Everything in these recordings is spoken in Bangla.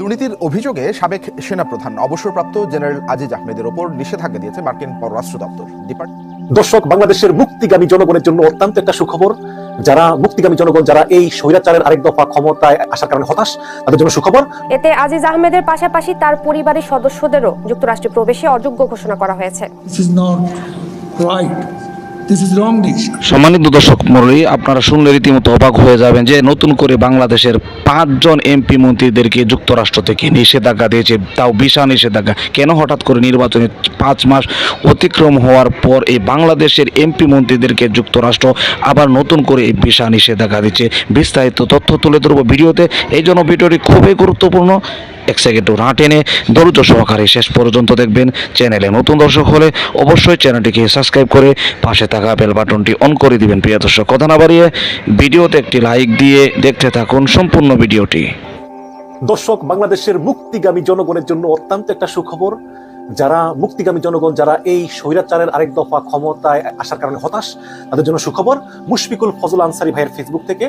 দুর্নীতির অভিযোগে সাবেক সেনাপ্রধান অবসরপ্রাপ্ত জেনারেল আজিজ আহমেদের ওপর নিষেধাজ্ঞা দিয়েছে মার্কিন পররাষ্ট্র দপ্তর দর্শক বাংলাদেশের মুক্তিগামী জনগণের জন্য অত্যন্ত একটা সুখবর যারা মুক্তিগামী জনগণ যারা এই স্বৈরাচারের আরেক দফা ক্ষমতায় আসার কারণে হতাশ তাদের জন্য সুখবর এতে আজিজ আহমেদের পাশাপাশি তার পরিবারের সদস্যদেরও যুক্তরাষ্ট্রে প্রবেশে অযোগ্য ঘোষণা করা হয়েছে সম্মানিত দর্শক মন্ডলী আপনারা শুনলে রীতিমতো অবাক হয়ে যাবেন যে নতুন করে বাংলাদেশের পাঁচজন এমপি মন্ত্রীদেরকে যুক্তরাষ্ট্র থেকে নিষেধাজ্ঞা দিয়েছে তাও বিশা নিষেধাজ্ঞা কেন হঠাৎ করে নির্বাচনে পাঁচ মাস অতিক্রম হওয়ার পর এই বাংলাদেশের এমপি মন্ত্রীদেরকে যুক্তরাষ্ট্র আবার নতুন করে এই বিশা নিষেধাজ্ঞা দিচ্ছে বিস্তারিত তথ্য তুলে ধরবো ভিডিওতে এই জন্য ভিডিওটি খুবই গুরুত্বপূর্ণ এক সেকেন্ড না টেনে ধৈর্য সহকারে শেষ পর্যন্ত দেখবেন চ্যানেলে নতুন দর্শক হলে অবশ্যই চ্যানেলটিকে সাবস্ক্রাইব করে পাশে থাকা থাকা বেল বাটনটি অন করে দিবেন প্রিয় দর্শক কথা না বাড়িয়ে ভিডিওতে একটি লাইক দিয়ে দেখতে থাকুন সম্পূর্ণ ভিডিওটি দর্শক বাংলাদেশের মুক্তিগামী জনগণের জন্য অত্যন্ত একটা সুখবর যারা মুক্তিগামী জনগণ যারা এই স্বৈরাচারের আরেক দফা ক্ষমতায় আসার কারণে হতাশ তাদের জন্য সুখবর মুশফিকুল ফজল আনসারি ভাইয়ের ফেসবুক থেকে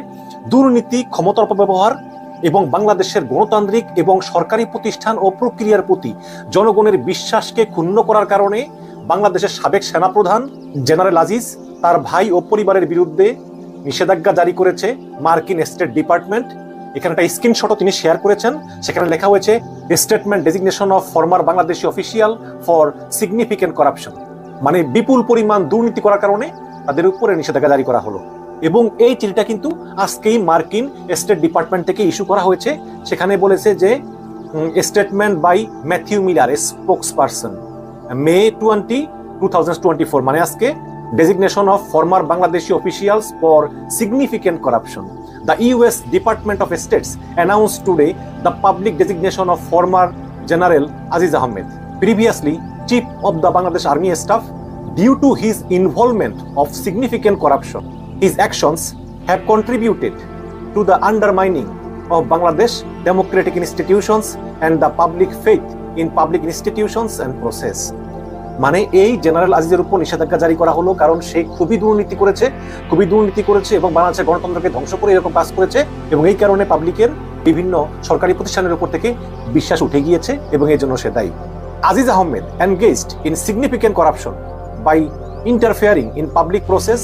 দুর্নীতি ক্ষমতার অপব্যবহার এবং বাংলাদেশের গণতান্ত্রিক এবং সরকারি প্রতিষ্ঠান ও প্রক্রিয়ার প্রতি জনগণের বিশ্বাসকে ক্ষুণ্ণ করার কারণে বাংলাদেশের সাবেক সেনাপ্রধান জেনারেল আজিজ তার ভাই ও পরিবারের বিরুদ্ধে নিষেধাজ্ঞা জারি করেছে মার্কিন স্টেট ডিপার্টমেন্ট এখানে একটা স্ক্রিনশটও তিনি শেয়ার করেছেন সেখানে লেখা হয়েছে statement designation of former Bangladeshi official for significant corruption মানে বিপুল পরিমাণ দুর্নীতি করার কারণে তাদের উপরে নিষেধাজ্ঞা জারি করা হলো এবং এই চিঠিটা কিন্তু আজকেই মার্কিন স্টেট ডিপার্টমেন্ট থেকে ইস্যু করা হয়েছে সেখানে বলেছে যে statement by Matthew Miller spokesperson May 20, 2024, Maneaske, designation of former Bangladeshi officials for significant corruption. The US Department of States announced today the public designation of former General Aziz Ahmed, previously Chief of the Bangladesh Army Staff, due to his involvement of significant corruption. His actions have contributed to the undermining of Bangladesh democratic institutions and the public faith in public institutions and process মানে এই জেনারেল আজিজের উপর নিষেধাজ্ঞা জারি করা হলো কারণ সে খুবই দুর্নীতি করেছে খুবই দুর্নীতি করেছে এবং বাংলাদেশের গণতন্ত্রকে ধ্বংস করে এরকম কাজ করেছে এবং এই কারণে পাবলিকের বিভিন্ন সরকারি প্রতিষ্ঠানের উপর থেকে বিশ্বাস উঠে গিয়েছে এবং এই জন্য সে দায়ী Aziz Ahmed engaged in significant corruption by interfering in public process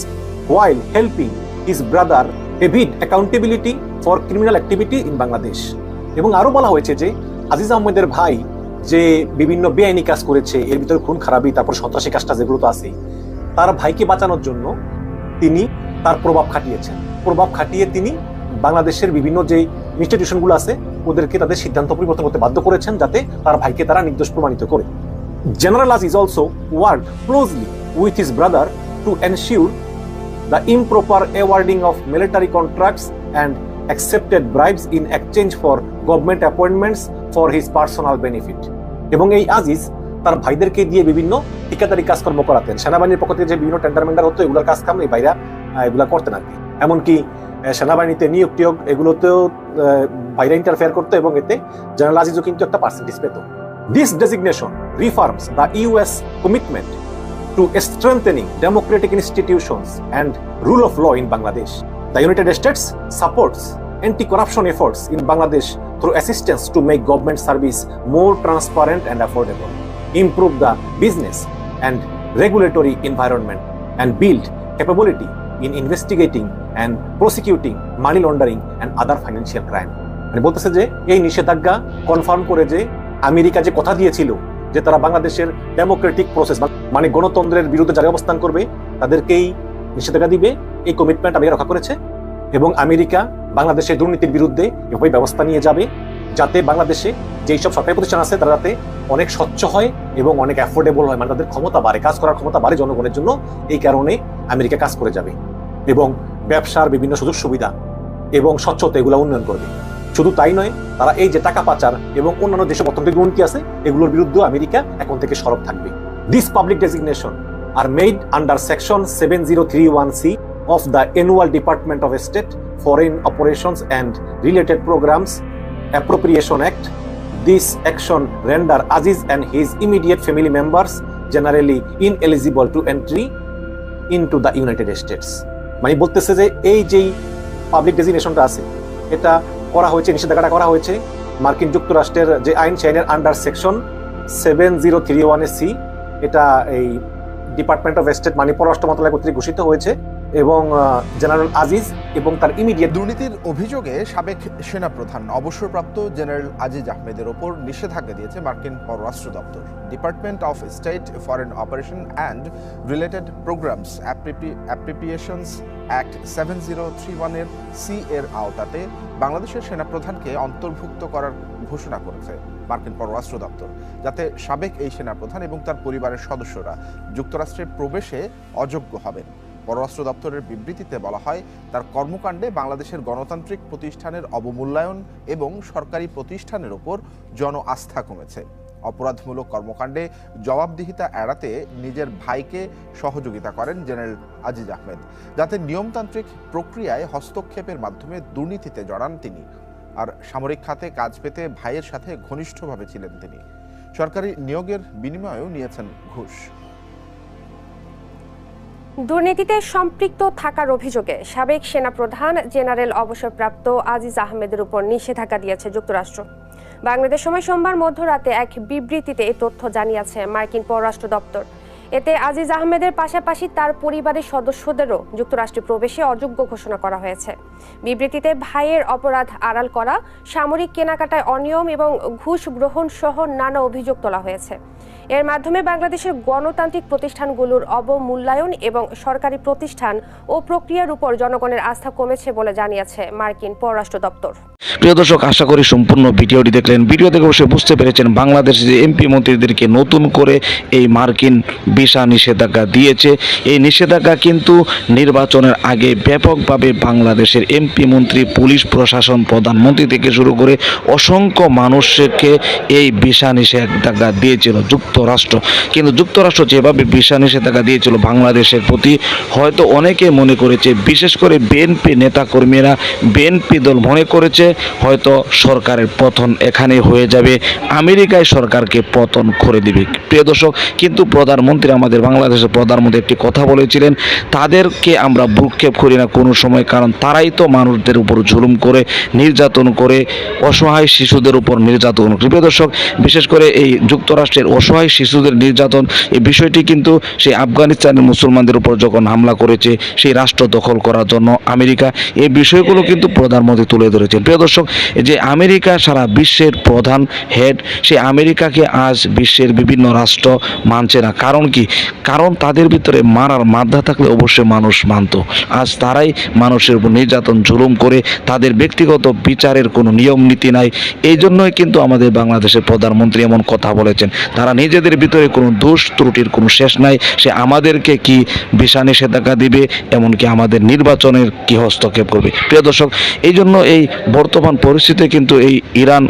while helping his brother evade accountability for criminal activity in Bangladesh এবং আরও বলা হয়েছে যে আজিজ আহমেদের ভাই যে বিভিন্ন বেআইনি কাজ করেছে এর ভিতরে খুন খারাপই তারপর সন্ত্রাসী কাজটা যেগুলো তো আছেই তার ভাইকে বাঁচানোর জন্য তিনি তার প্রভাব খাটিয়েছেন প্রভাব খাটিয়ে তিনি বাংলাদেশের বিভিন্ন যে ইনস্টিটিউশনগুলো আছে ওদেরকে তাদের সিদ্ধান্ত পরিবর্তন করতে বাধ্য করেছেন যাতে তার ভাইকে তারা নির্দোষ প্রমাণিত করে general Aziz his also work closely with his brother to ensure the improper awarding of military contracts and accepted bribes in exchange for government appointments for his personal benefit এবং এই আজিজ তার ভাইদেরকে দিয়ে বিভিন্ন ঠিকাদারি কাজকর্ম করাতেন সেনাবাহিনীর পক্ষ থেকে যে বিভিন্ন টেন্ডার মেন্ডার হতো এগুলোর কাজ কাম এই ভাইরা এগুলো করতেন আর কি এমনকি সেনাবাহিনীতে নিয়োগ টিয়োগ এগুলোতেও ভাইরা ইন্টারফেয়ার করতো এবং এতে জেনারেল আজিজও কিন্তু একটা পার্সেন্টেজ পেত this designation reaffirms the US commitment to strengthening democratic institutions and rule of law in Bangladesh the United States supports anti-corruption efforts in Bangladesh through assistance to make government service more transparent and affordable, improve the business and regulatory environment, and build capability in investigating and prosecuting money laundering and other financial crime. মানে বলতেছে যে এই নিষেধাজ্ঞা কনফার্ম করে যে আমেরিকা যে কথা দিয়েছিল যে তারা বাংলাদেশের ডেমোক্রেটিক প্রসেস মানে গণতন্ত্রের বিরুদ্ধে যারা অবস্থান করবে তাদেরকেই নিষেধাজ্ঞা দিবে এই কমিটমেন্ট আমেরিকা রক্ষা করেছে এবং আমেরিকা বাংলাদেশে দুর্নীতির বিরুদ্ধে এভাবে ব্যবস্থা নিয়ে যাবে যাতে বাংলাদেশে যেই সব সরকারি প্রতিষ্ঠান আছে তারা যাতে অনেক স্বচ্ছ হয় এবং অনেক অ্যাফোর্ডেবল হয় মানে তাদের ক্ষমতা বাড়ে কাজ করার ক্ষমতা বাড়ে জনগণের জন্য এই কারণে আমেরিকা কাজ করে যাবে এবং ব্যবসার বিভিন্ন সুযোগ সুবিধা এবং স্বচ্ছতা এগুলো উন্নয়ন করবে শুধু তাই নয় তারা এই যে টাকা পাচার এবং অন্যান্য যেসব অর্থনৈতিক দুর্নীতি আছে এগুলোর বিরুদ্ধে আমেরিকা এখন থেকে সরব থাকবে this public designation are made under section seven zero three one C of the annual Department of State Foreign Operations and Related Programs Appropriation Act. This action render Aziz and his immediate family members generally ineligible to entry into the United States. মানে বলতেছে যে এই যেই পাবলিক ডেজিগনেশনটা আছে এটা করা হয়েছে নিষেধাজ্ঞাটা করা হয়েছে মার্কিন যুক্তরাষ্ট্রের যে আইন সেই আইনের under section seven zero three one C এটা এই ডিপার্টমেন্ট অফ স্টেট মানে পররাষ্ট্র মন্ত্রণালয় কর্তৃক ঘোষিত হয়েছে এবং জেনারেল আজিজ এবং তার ইমিডিয়েট দুর্নীতির অভিযোগে সাবেক সেনাপ্রধান অবসরপ্রাপ্ত জেনারেল আজিজ আহমেদের ওপর নিষেধাজ্ঞা দিয়েছে মার্কিন পররাষ্ট্র দপ্তর department of state foreign operation and related programmes appropriations act seven zero three ওয়ানের সি এর আওতাতে বাংলাদেশের সেনাপ্রধানকে অন্তর্ভুক্ত করার ঘোষণা করেছে মার্কিন পররাষ্ট্র দপ্তর যাতে সাবেক এই সেনাপ্রধান এবং তার পরিবারের সদস্যরা যুক্তরাষ্ট্রে প্রবেশে অযোগ্য হবেন পররাষ্ট্র দপ্তরের বিবৃতিতে বলা হয় তার কর্মকাণ্ডে বাংলাদেশের গণতান্ত্রিক প্রতিষ্ঠানের অবমূল্যায়ন এবং সরকারি প্রতিষ্ঠানের ওপর জন আস্থা কমেছে অপরাধমূলক কর্মকাণ্ডে জবাবদিহিতা এড়াতে নিজের ভাইকে সহযোগিতা করেন জেনারেল আজিজ আহমেদ যাতে নিয়মতান্ত্রিক প্রক্রিয়ায় হস্তক্ষেপের মাধ্যমে দুর্নীতিতে জড়ান তিনি আর সামরিক খাতে কাজ পেতে ভাইয়ের সাথে ঘনিষ্ঠভাবে ছিলেন তিনি সরকারি নিয়োগের বিনিময়েও নিয়েছেন ঘুষ দুর্নীতিতে সম্পৃক্ত থাকার অভিযোগে সাবেক সেনাপ্রধান জেনারেল অবসরপ্রাপ্ত আজিজ আহমেদের উপর নিষেধাজ্ঞা দিয়েছে যুক্তরাষ্ট্র বাংলাদেশ সময় সোমবার মধ্যরাতে এক বিবৃতিতে এই তথ্য জানিয়েছে মার্কিন পররাষ্ট্র দপ্তর এতে আজিজ আহমেদের পাশাপাশি তার পরিবারের সদস্যদেরও যুক্তরাষ্ট্রে প্রবেশে অযোগ্য ঘোষণা করা হয়েছে বিবৃতিতে ভাইয়ের অপরাধ আড়াল করা সামরিক কেনাকাটায় অনিয়ম এবং ঘুষ গ্রহণ সহ নানা অভিযোগ তোলা হয়েছে এর মাধ্যমে বাংলাদেশের গণতান্ত্রিক প্রতিষ্ঠানগুলোর অবমূল্যায়ন এবং সরকারি প্রতিষ্ঠান ও প্রক্রিয়ার উপর জনগণের আস্থা কমেছে বলে জানিয়েছে মার্কিন পররাষ্ট্র দপ্তর প্রিয় দর্শক আশা করি সম্পূর্ণ ভিডিওটি দেখলেন ভিডিও থেকে অবশ্যই বুঝতে পেরেছেন বাংলাদেশ যে এমপি মন্ত্রীদেরকে নতুন করে এই মার্কিন ভিসা নিষেধাজ্ঞা দিয়েছে এই নিষেধাজ্ঞা কিন্তু নির্বাচনের আগে ব্যাপকভাবে বাংলাদেশের এমপি মন্ত্রী পুলিশ প্রশাসন প্রধানমন্ত্রী থেকে শুরু করে অসংখ্য মানুষকে এই ভিসা নিষেধাজ্ঞা দিয়েছিল যুক্তরাষ্ট্র কিন্তু যুক্তরাষ্ট্র যেভাবে ভিসা নিষেধাজ্ঞা দিয়েছিল বাংলাদেশের প্রতি হয়তো অনেকে মনে করেছে বিশেষ করে বিএনপি নেতাকর্মীরা বিএনপি দল মনে করেছে হয়তো সরকারের পতন এখানে হয়ে যাবে আমেরিকায় সরকারকে পতন করে দিবে প্রিয় দর্শক কিন্তু প্রধানমন্ত্রী প্রধানমন্ত্রী আমাদের বাংলাদেশের প্রধানমন্ত্রী একটি কথা বলেছিলেন তাদেরকে আমরা ভূক্ষেপ করি না কোনো সময় কারণ তারাই তো মানুষদের উপর ঝুলুম করে নির্যাতন করে অসহায় শিশুদের উপর নির্যাতন প্রিয় দর্শক বিশেষ করে এই যুক্তরাষ্ট্রের অসহায় শিশুদের নির্যাতন এই বিষয়টি কিন্তু সেই আফগানিস্তানের মুসলমানদের উপর যখন হামলা করেছে সেই রাষ্ট্র দখল করার জন্য আমেরিকা এই বিষয়গুলো কিন্তু প্রধানমন্ত্রী তুলে ধরেছেন প্রিয় দর্শক যে আমেরিকা সারা বিশ্বের প্রধান হেড সেই আমেরিকাকে আজ বিশ্বের বিভিন্ন রাষ্ট্র মানছে না কারণ কি কি কারণ তাদের ভিতরে মারার মাধ্যা থাকলে অবশ্যই মানুষ মানত আজ তারাই মানুষের উপর নির্যাতন জুলুম করে তাদের ব্যক্তিগত বিচারের কোনো নিয়ম নীতি নাই এই জন্যই কিন্তু আমাদের বাংলাদেশের প্রধানমন্ত্রী এমন কথা বলেছেন তারা নিজেদের ভিতরে কোনো দোষ ত্রুটির কোনো শেষ নাই সে আমাদেরকে কি ভিসা নিষেধাজ্ঞা দিবে এমনকি আমাদের নির্বাচনের কি হস্তক্ষেপ করবে প্রিয় দর্শক এই জন্য এই বর্তমান পরিস্থিতিতে কিন্তু এই ইরান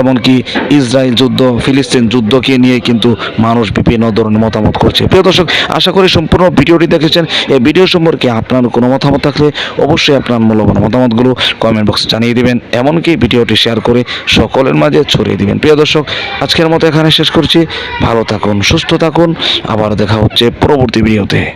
এমনকি ইসরায়েল যুদ্ধ ফিলিস্তিন যুদ্ধকে নিয়ে কিন্তু মানুষ বিভিন্ন ধরনের মতামত করছে প্রিয় দর্শক আশা করি সম্পূর্ণ ভিডিওটি দেখেছেন এই ভিডিও সম্পর্কে আপনার কোনো মতামত থাকলে অবশ্যই আপনার মূল্যবান মতামতগুলো কমেন্ট বক্সে জানিয়ে দেবেন এমনকি ভিডিওটি শেয়ার করে সকলের মাঝে ছড়িয়ে দেবেন প্রিয় দর্শক আজকের মতো এখানে শেষ করছি ভালো থাকুন সুস্থ থাকুন আবার দেখা হচ্ছে পরবর্তী ভিডিওতে